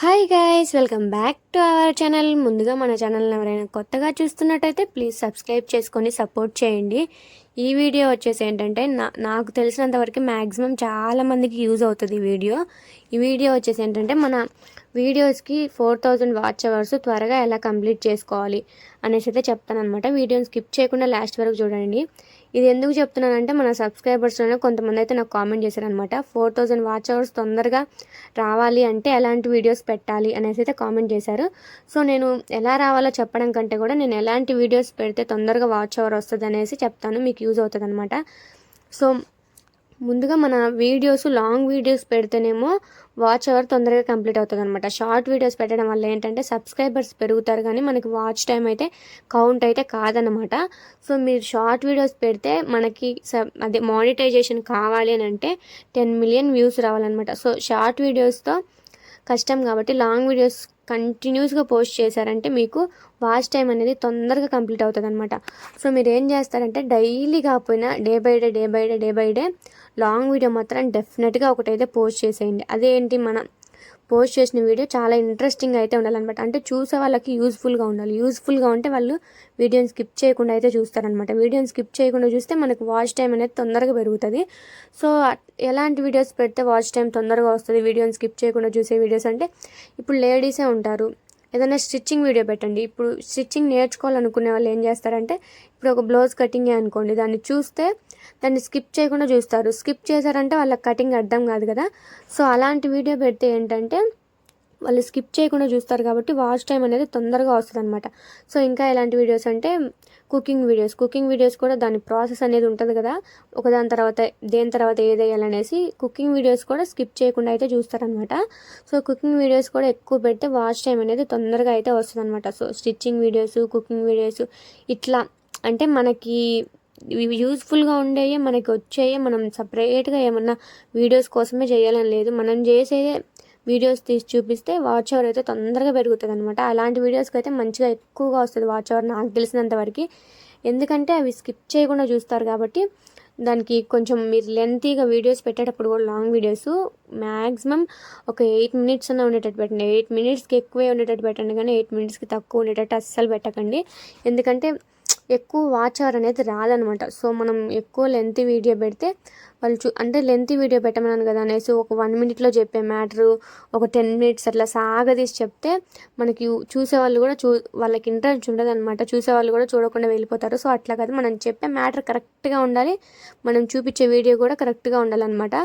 Hi guys welcome back to our channel ముందుగా మన ఛానల్ని ఎవరైనా కొత్తగా చూస్తున్నట్టయితే ప్లీజ్ సబ్స్క్రైబ్ చేసుకొని సపోర్ట్ చేయండి. ఈ వీడియో వచ్చేసి ఏంటంటే నా నాకు తెలిసినంత వరకు మ్యాక్సిమం చాలా మందికి యూజ్ అవుతుంది ఈ వీడియో ఈ వీడియో వచ్చేసి ఏంటంటే మన వీడియోస్కి ఫోర్ థౌజండ్ వాచ్ అవర్స్ త్వరగా ఎలా కంప్లీట్ చేసుకోవాలి అనేసి అయితే చెప్తాను అనమాట వీడియోని స్కిప్ చేయకుండా లాస్ట్ వరకు చూడండి. ఇది ఎందుకు చెప్తున్నానంటే మన సబ్స్క్రైబర్స్లోనే కొంతమంది అయితే నాకు కామెంట్ చేశారనమాట ఫోర్ థౌజండ్ వాచ్ అవర్స్ తొందరగా రావాలి అంటే ఎలాంటి వీడియోస్ పెట్టాలి అనేసి అయితే కామెంట్ చేశారు. సో నేను ఎలా రావాలో చెప్పడం కంటే కూడా నేను ఎలాంటి వీడియోస్ పెడితే తొందరగా వాచ్ అవర్ వస్తుంది అనేసి చెప్తాను. మీకు యూజ్ అవుతుంది అనమాట సో ముందుగా మన వీడియోస్ లాంగ్ వీడియోస్ పెడితేనేమో వాచ్ అవర్ తొందరగా కంప్లీట్ అవుతుంది అనమాట షార్ట్ వీడియోస్ పెట్టడం వల్ల ఏంటంటే సబ్స్క్రైబర్స్ పెరుగుతారు కానీ మనకి వాచ్ టైం అయితే కౌంట్ అయితే కాదనమాట సో మీరు షార్ట్ వీడియోస్ పెడితే మనకి సబ్ అదే మానిటైజేషన్ కావాలి అని అంటే టెన్ మిలియన్ వ్యూస్ రావాలన్నమాట. సో షార్ట్ వీడియోస్తో కష్టం కాబట్టి లాంగ్ వీడియోస్ కంటిన్యూస్గా పోస్ట్ చేశారంటే మీకు వాచ్ టైం అనేది తొందరగా కంప్లీట్ అవుతుంది అనమాట సో మీరు ఏం చేస్తారంటే డైలీ కాకపోయినా day by day day by day day by day long video మాత్రం డెఫినెట్గా ఒకటైతే పోస్ట్ చేసేయండి. అదేంటి మన పోస్ట్ చేసిన వీడియో చాలా ఇంట్రెస్టింగ్ అయితే ఉండాలన్నమాట. అంటే చూసే వాళ్ళకి యూజ్ఫుల్గా ఉండాలి. యూజ్ఫుల్గా ఉంటే వాళ్ళు వీడియోని స్కిప్ చేయకుండా అయితే చూస్తారనమాట వీడియోని స్కిప్ చేయకుండా చూస్తే మనకు వాచ్ టైం అనేది తొందరగా పెరుగుతుంది. సో ఎలాంటి వీడియోస్ పెడితే వాచ్ టైం తొందరగా వస్తుంది? వీడియోని స్కిప్ చేయకుండా చూసే వీడియోస్ అంటే ఇప్పుడు లేడీసే ఉంటారు. ఏదైనా స్టిచ్చింగ్ వీడియో పెట్టండి. ఇప్పుడు స్టిచ్చింగ్ నేర్చుకోవాలనుకునే వాళ్ళు ఏం చేస్తారంటే ఇప్పుడు ఒక బ్లౌజ్ కటింగ్ అనుకోండి. దాన్ని చూస్తే దాన్ని స్కిప్ చేయకుండా చూస్తారు. స్కిప్ చేశారంటే వాళ్ళకి కటింగ్ అర్థం కాదు కదా. సో అలాంటి వీడియో పెడితే ఏంటంటే వాళ్ళు స్కిప్ చేయకుండా చూస్తారు కాబట్టి వాచ్ టైం అనేది తొందరగా వస్తుంది అనమాట సో ఇంకా ఎలాంటి వీడియోస్ అంటే కుకింగ్ వీడియోస్. కుకింగ్ వీడియోస్ కూడా దాని ప్రాసెస్ అనేది ఉంటుంది కదా. ఒకదాని తర్వాత దేని తర్వాత ఏది కుకింగ్ వీడియోస్ కూడా స్కిప్ చేయకుండా అయితే చూస్తారనమాట సో కుకింగ్ వీడియోస్ కూడా ఎక్కువ పెడితే వాచ్ టైం అనేది తొందరగా అయితే వస్తుంది అనమాట so stitching videos cooking videos ఇట్లా. అంటే మనకి ఇవి యూస్ఫుల్గా ఉండేవి మనకి వచ్చేవి మనం సపరేట్గా ఏమన్నా వీడియోస్ కోసమే చేయాలని లేదు. మనం చేసేదే వీడియోస్ తీసి చూపిస్తే వాచ్ అవర్ అయితే తొందరగా పెరుగుతుంది అనమాట అలాంటి వీడియోస్కి అయితే మంచిగా ఎక్కువగా వస్తుంది వాచ్ అవర్ నాకు తెలిసినంత వరకు. ఎందుకంటే అవి స్కిప్ చేయకుండా చూస్తారు కాబట్టి దానికి కొంచెం మీరు లెంతీగా వీడియోస్ పెట్టేటప్పుడు కూడా లాంగ్ వీడియోస్ మ్యాక్సిమం ఒక ఎయిట్ మినిట్స్ అన్న ఉండేటట్టు పెట్టండి. ఎయిట్ మినిట్స్కి ఎక్కువే ఉండేటట్టు పెట్టండి కానీ ఎయిట్ మినిట్స్కి తక్కువ ఉండేటట్టు అస్సలు పెట్టకండి. ఎందుకంటే ఎక్కువ వాచ్ అవర్ అనేది రాదనమాట. సో మనం ఎక్కువ లెంత్ వీడియో పెడితే వాళ్ళు చూ అంటే లెంత్ వీడియో పెట్టమన్నాను కదా అనేసి ఒక వన్ మినిట్లో చెప్పే మ్యాటరు ఒక టెన్ మినిట్స్ అట్లా సాగదీసి చెప్తే మనకి చూసే వాళ్ళు కూడా చూ వాళ్ళకి ఇంట్రెస్ట్ ఉండదు అనమాట చూసే వాళ్ళు కూడా చూడకుండా వెళ్ళిపోతారు. సో అట్లా కదా. మనం చెప్పే మ్యాటర్ కరెక్ట్గా ఉండాలి. మనం చూపించే వీడియో కూడా కరెక్ట్గా ఉండాలన్నమాట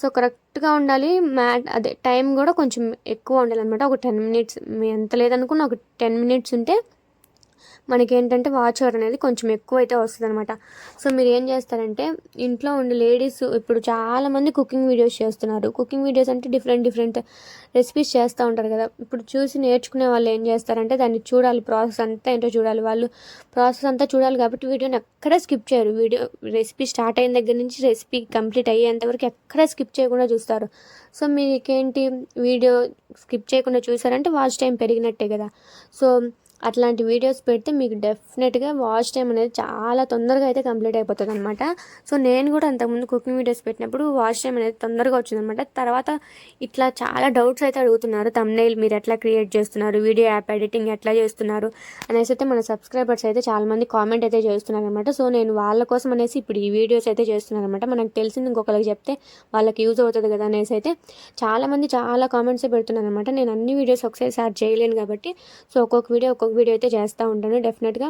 సో కరెక్ట్గా ఉండాలి. మ్యాట్ అదే టైం కూడా కొంచెం ఎక్కువ ఉండాలన్నమాట ఒక టెన్ మినిట్స్ ఎంత లేదనుకున్న ఒక టెన్ మినిట్స్ ఉంటే మనకేంటంటే వాచ్ అవర్ అనేది కొంచెం ఎక్కువ అయితే వస్తుంది అనమాట సో మీరు ఏం చేస్తారంటే ఇంట్లో ఉండే లేడీస్ ఇప్పుడు చాలామంది కుకింగ్ వీడియోస్ చేస్తున్నారు. కుకింగ్ వీడియోస్ అంటే డిఫరెంట్ డిఫరెంట్ రెసిపీస్ చేస్తూ ఉంటారు కదా. ఇప్పుడు చూసి నేర్చుకునే వాళ్ళు ఏం చేస్తారంటే దాన్ని చూడాలి ప్రాసెస్ అంతా ఏంటో చూడాలి. వాళ్ళు ప్రాసెస్ అంతా చూడాలి కాబట్టి వీడియోని ఎక్కడ స్కిప్ చేయరు. వీడియో రెసిపీ స్టార్ట్ అయిన దగ్గర నుంచి రెసిపీ కంప్లీట్ అయ్యేంత వరకు ఎక్కడ స్కిప్ చేయకుండా చూస్తారు. సో మీకేంటి? వీడియో స్కిప్ చేయకుండా చూసారంటే వాచ్ టైం పెరిగినట్టే కదా. సో అట్లాంటి వీడియోస్ పెడితే మీకు డెఫినెట్గా వాచ్ టైం అనేది చాలా తొందరగా అయితే కంప్లీట్ అయిపోతుంది అనమాట సో నేను కూడా అంతకుముందు కుకింగ్ వీడియోస్ పెట్టినప్పుడు వాచ్ టైం అనేది తొందరగా వచ్చిందనమాట తర్వాత ఇట్లా చాలా డౌట్స్ అయితే అడుగుతున్నారు. తమ్నైల్ మీరు ఎట్లా క్రియేట్ చేస్తున్నారు? వీడియో యాప్ ఎడిటింగ్ ఎట్లా చేస్తున్నారు? అనేసి అయితే మన సబ్స్క్రైబర్స్ అయితే చాలామంది కామెంట్ అయితే చేస్తున్నారు అనమాట సో నేను వాళ్ళ కోసం అనేసి ఇప్పుడు ఈ వీడియోస్ అయితే చేస్తున్నాను అనమాట మనకు తెలిసింది ఇంకొకరికి చెప్తే వాళ్ళకి యూజ్ అవుతుంది కదా అనేసి అయితే చాలామంది చాలా కామెంట్స్ పెడుతున్నారు అనమాట నేను అన్ని వీడియోస్ ఒకసారి సార్ చేయలేను కాబట్టి. సో ఒక్కొక్క వీడియో ఒక్కొక్క వీడియో అయితే చేస్తూ ఉంటాను డెఫినెట్గా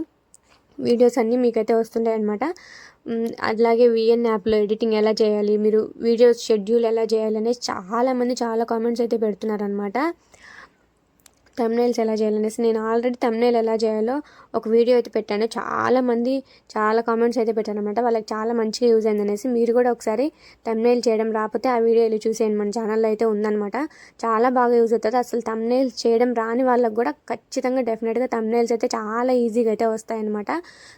వీడియోస్ అన్నీ మీకైతే వస్తుంటాయి అనమాట అలాగే విఎన్ యాప్లో ఎడిటింగ్ ఎలా చేయాలి మీరు వీడియోస్ షెడ్యూల్ ఎలా చేయాలి అనేది చాలామంది చాలా కామెంట్స్ అయితే పెడుతున్నారనమాట తమ్నైల్స్ ఎలా చేయాలనేసి నేను ఆల్రెడీ తమ్నైల్ ఎలా చేయాలో ఒక వీడియో అయితే పెట్టాను. చాలామంది చాలా కామెంట్స్ అయితే పెట్టాను అనమాట వాళ్ళకి చాలా మంచిగా యూజ్ అయిందనేసి మీరు కూడా ఒకసారి తమ్నైల్ చేయడం రాకపోతే ఆ వీడియో వెళ్ళి చూసేయండి. మన ఛానల్లో అయితే ఉందనమాట చాలా బాగా యూజ్ అవుతుంది. అసలు తమ్నైల్స్ చేయడం రాని వాళ్ళకి కూడా ఖచ్చితంగా డెఫినెట్గా తమ్నైల్స్ అయితే చాలా ఈజీగా అయితే వస్తాయన్నమాట.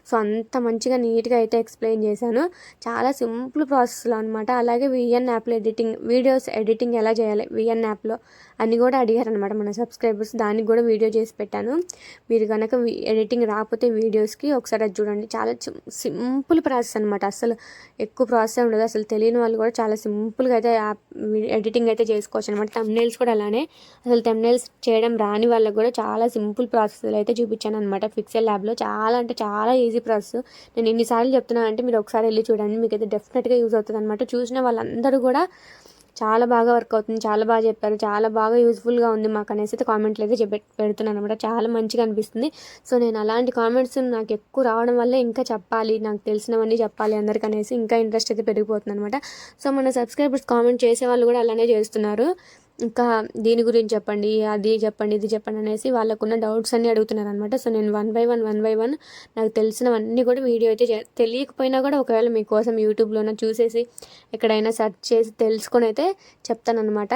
సో అంత మంచిగా నీట్గా అయితే ఎక్స్ప్లెయిన్ చేశాను. చాలా సింపుల్ ప్రాసెస్లో అనమాట అలాగే విఎన్ యాప్లో ఎడిటింగ్ వీడియోస్ ఎడిటింగ్ ఎలా చేయాలి విఎన్ యాప్లో అని కూడా అడిగారు అనమాట మన సబ్స్క్రైబర్స్ దానికి కూడా వీడియో చేసి పెట్టాను. మీరు కనుక ఎడిటింగ్ రాకపోతే వీడియోస్కి ఒకసారి అది చూడండి. చాలా సింపుల్ ప్రాసెస్ అనమాట అసలు ఎక్కువ ప్రాసెస్ ఉండదు. అసలు తెలియని వాళ్ళు కూడా చాలా సింపుల్గా అయితే ఎడిటింగ్ అయితే చేసుకోవచ్చు అనమాట తమ్నేల్స్ కూడా అలానే. అసలు తమ్నేల్స్ చేయడం రాని వాళ్ళకి కూడా చాలా సింపుల్ ప్రాసెస్లు అయితే చూపించాను అనమాట ఫిక్సెల్ ల్యాబ్లో చాలా అంటే చాలా ఈజీ ప్రాసెస్. నేను ఎన్నిసార్లు చెప్తున్నాను అంటే మీరు ఒకసారి వెళ్ళి చూడండి. మీకు అయితే డెఫినెట్గా యూజ్ అవుతుంది అనమాట చూసిన వాళ్ళందరూ కూడా చాలా బాగా వర్క్ అవుతుంది చాలా బాగా చెప్పారు చాలా బాగా యూస్ఫుల్గా ఉంది మాకు అనేసి అయితే కామెంట్లు అయితే చెప్పి పెడుతున్నాను అనమాట చాలా మంచిగా అనిపిస్తుంది. సో నేను అలాంటి కామెంట్స్ నాకు ఎక్కువ రావడం వల్ల ఇంకా చెప్పాలి నాకు తెలిసినవన్నీ చెప్పాలి అందరికీ అనేసి ఇంకా ఇంట్రెస్ట్ అయితే పెరిగిపోతుంది అనమాట సో మన సబ్స్క్రైబర్స్ కామెంట్ చేసే వాళ్ళు కూడా అలానే చేస్తున్నారు. ఇంకా దీని గురించి చెప్పండి అది చెప్పండి ఇది చెప్పండి అనేసి వాళ్ళకున్న డౌట్స్ అన్నీ అడుగుతున్నారు అనమాట సో నేను one by one one by one నాకు తెలిసినవన్నీ కూడా వీడియో అయితే తెలియకపోయినా కూడా ఒకవేళ మీకోసం యూట్యూబ్లోనే చూసేసి ఎక్కడైనా సెర్చ్ చేసి తెలుసుకొని అయితే చెప్తానమాట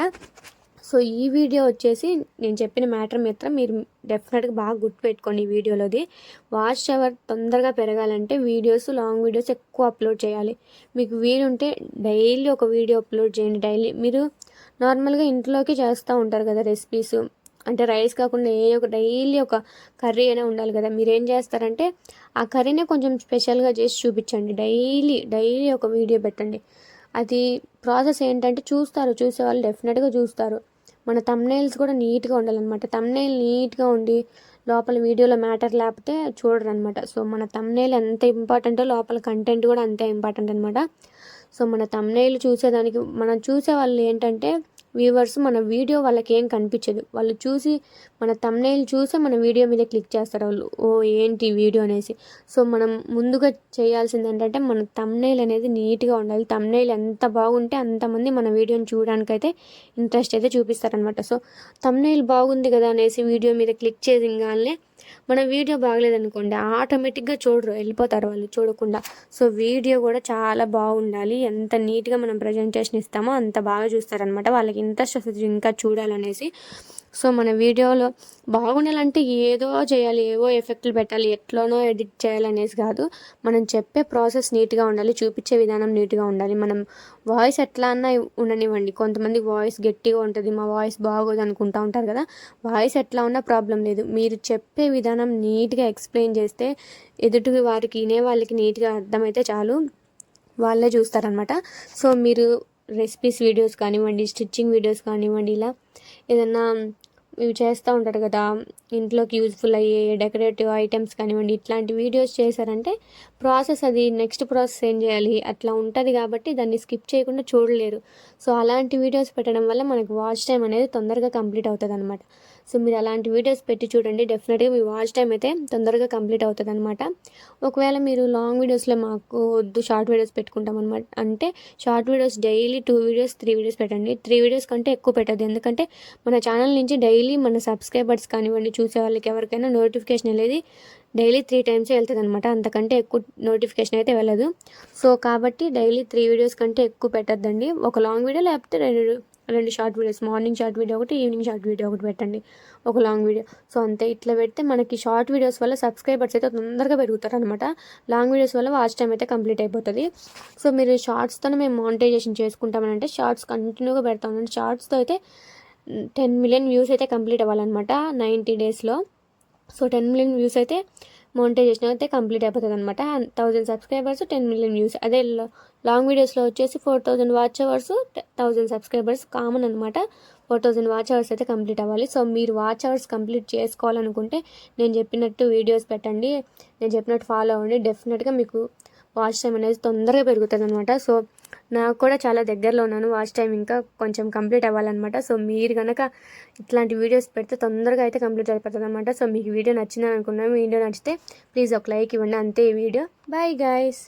సో ఈ వీడియో వచ్చేసి నేను చెప్పిన మ్యాటర్ మాత్రం మీరు డెఫినెట్గా బాగా గుర్తుపెట్టుకోండి ఈ వీడియోలోది. వాచ్ అవర్ తొందరగా పెరగాలంటే వీడియోస్ లాంగ్ వీడియోస్ ఎక్కువ అప్లోడ్ చేయాలి. మీకు వీలుంటే డైలీ ఒక వీడియో అప్లోడ్ చేయండి. డైలీ మీరు నార్మల్గా ఇంట్లోకి చేస్తూ ఉంటారు కదా రెసిపీస్. అంటే రైస్ కాకుండా ఏ ఒక డైలీ ఒక కర్రీ అయినా ఉండాలి కదా. మీరు ఏం చేస్తారంటే ఆ కర్రీనే కొంచెం స్పెషల్గా చేసి చూపించండి. డైలీ డైలీ ఒక వీడియో పెట్టండి. అది ప్రాసెస్ ఏంటంటే చూస్తారు. చూసే వాళ్ళు డెఫినెట్గా చూస్తారు. మన తమ్నైల్స్ కూడా నీట్గా ఉండాలన్నమాట. తమ్నైల్ నీట్గా ఉండి లోపల వీడియోలో మ్యాటర్ లేకపోతే చూడరు అనమాట సో మన తమ్నైల్ ఎంత ఇంపార్టెంటో లోపల కంటెంట్ కూడా అంతే ఇంపార్టెంట్ అనమాట సో మన తమ్నైల్ చూసేదానికి మనం చూసే వాళ్ళు ఏంటంటే వ్యూవర్స్ మన వీడియో వాళ్ళకి ఏం కనిపించదు. వాళ్ళు చూసి మన తమ్నైల్ చూసే మన వీడియో మీద క్లిక్ చేస్తారు వాళ్ళు. ఓ ఏంటి వీడియో అనేసి. సో మనం ముందుగా చేయాల్సింది ఏంటంటే మన తమ్నైల్ అనేది నీట్గా ఉండాలి. తమ్నైల్ ఎంత బాగుంటే అంతమంది మన వీడియోని చూడడానికైతే ఇంట్రెస్ట్ అయితే చూపిస్తారనమాట సో తమ్నైల్ బాగుంది కదా అనేసి వీడియో మీద క్లిక్ చేసింగానే మన వీడియో బాగలేదనుకోండి ఆటోమేటిక్గా చూడరు వెళ్ళిపోతారు వాళ్ళు చూడకుండా. సో వీడియో కూడా చాలా బాగుండాలి. ఎంత నీట్గా మనం ప్రజెంటేషన్ ఇస్తామో అంత బాగా చూస్తారనమాట వాళ్ళకి ఇంట్రెస్ట్ వస్తుంది ఇంకా చూడాలనేసి. సో మన వీడియోలో బాగుండాలంటే ఏదో చేయాలి ఏవో ఎఫెక్ట్లు పెట్టాలి ఎట్లోనో ఎడిట్ చేయాలనేసి కాదు. మనం చెప్పే ప్రాసెస్ నీట్గా ఉండాలి చూపించే విధానం నీట్గా ఉండాలి. మనం వాయిస్ ఎట్లా అన్నా ఉండనివ్వండి. కొంతమంది వాయిస్ గట్టిగా ఉంటుంది మా వాయిస్ బాగోదు అనుకుంటూ ఉంటారు కదా. వాయిస్ ఎట్లా ఉన్నా ప్రాబ్లం లేదు. మీరు చెప్పే విధానం నీట్గా ఎక్స్ప్లెయిన్ చేస్తే ఎదుటి వారికి వినే వాళ్ళకి నీట్గా అర్థమైతే చాలు. వాళ్ళే చూస్తారనమాట సో మీరు రెసిపీస్ వీడియోస్ కానివ్వండి స్టిచ్చింగ్ వీడియోస్ కానివ్వండి ఇలా ಇದನ್ನು చేస్తూ ఉంటారు కదా. ఇంట్లోకి యూజ్ఫుల్ అయ్యే డెకరేటివ్ ఐటమ్స్ కానివ్వండి ఇట్లాంటి వీడియోస్ చేశారంటే ప్రాసెస్ అది నెక్స్ట్ ప్రాసెస్ ఏం చేయాలి? అట్లా ఉంటుంది కాబట్టి దాన్ని స్కిప్ చేయకుండా చూడలేరు. సో అలాంటి వీడియోస్ పెట్టడం వల్ల మనకు వాచ్ టైం అనేది తొందరగా కంప్లీట్ అవుతుంది అనమాట సో మీరు అలాంటి వీడియోస్ పెట్టి చూడండి. డెఫినెట్గా మీ వాచ్ టైం అయితే తొందరగా కంప్లీట్ అవుతుంది అనమాట ఒకవేళ మీరు లాంగ్ వీడియోస్లో మాకు వద్దు షార్ట్ వీడియోస్ పెట్టుకుంటాం అనమాట అంటే short videos daily two videos three videos పెట్టండి. త్రీ వీడియోస్ కంటే ఎక్కువ పెట్టద్దు. ఎందుకంటే మన ఛానల్ నుంచి డైలీ మన సబ్స్క్రైబర్స్ కానివ్వండి చూసే వాళ్ళకి ఎవరికైనా నోటిఫికేషన్ అనేది డైలీ త్రీ టైమ్స్ వెళ్తుంది అనమాట అంతకంటే ఎక్కువ నోటిఫికేషన్ అయితే వెళ్ళదు. సో కాబట్టి డైలీ త్రీ వీడియోస్ కంటే ఎక్కువ పెట్టద్దండి. ఒక లాంగ్ వీడియో లేకపోతే రెండు రెండు short videos morning short video ఒకటి ఈవినింగ్ షార్ట్ వీడియో ఒకటి పెట్టండి. ఒక లాంగ్ వీడియో. సో అంతే. ఇట్లా పెడితే మనకి షార్ట్ వీడియోస్ వల్ల సబ్స్క్రైబర్స్ అయితే తొందరగా పెరుగుతారు అనమాట లాంగ్ వీడియోస్ వల్ల వాచ్ టైం అయితే కంప్లీట్ అయిపోతుంది. సో మీరు షార్ట్స్తో మేము మానిటైజేషన్ చేసుకుంటామని అంటే షార్ట్స్ కంటిన్యూగా పెడతాం. షార్ట్స్తో అయితే టెన్ మిలియన్ వ్యూస్ అయితే కంప్లీట్ అవ్వాలన్నమాట నైంటీ డేస్లో. సో టెన్ మిలియన్ వ్యూస్ అయితే మోనిటైజేషన్ అయితే కంప్లీట్ అయిపోతుంది అనమాట thousand subscribers ten million views. అదే లాంగ్ వీడియోస్లో వచ్చేసి four thousand watch hours thousand subscribers common అనమాట ఫోర్ థౌజండ్ వాచ్ అవర్స్ అయితే కంప్లీట్ అవ్వాలి. సో మీరు వాచ్ అవర్స్ కంప్లీట్ చేసుకోవాలనుకుంటే నేను చెప్పినట్టు వీడియోస్ పెట్టండి. నేను చెప్పినట్టు ఫాలో అవ్వండి. డెఫినెట్గా మీకు వాచ్ టైం అనేది తొందరగా పెరుగుతుంది అనమాట సో నాకు కూడా చాలా దగ్గరలో ఉన్నాను. వాచ్ టైం ఇంకా కొంచెం కంప్లీట్ అవ్వాలన్నమాట. సో మీరు కనుక ఇట్లాంటి వీడియోస్ పెడితే తొందరగా అయితే కంప్లీట్ అయిపోతుంది అనమాట సో మీకు వీడియో నచ్చిందని అనుకున్నాను. వీడియో నచ్చితే ప్లీజ్ ఒక లైక్ ఇవ్వండి. అంతే ఈ వీడియో బాయ్ గాయస్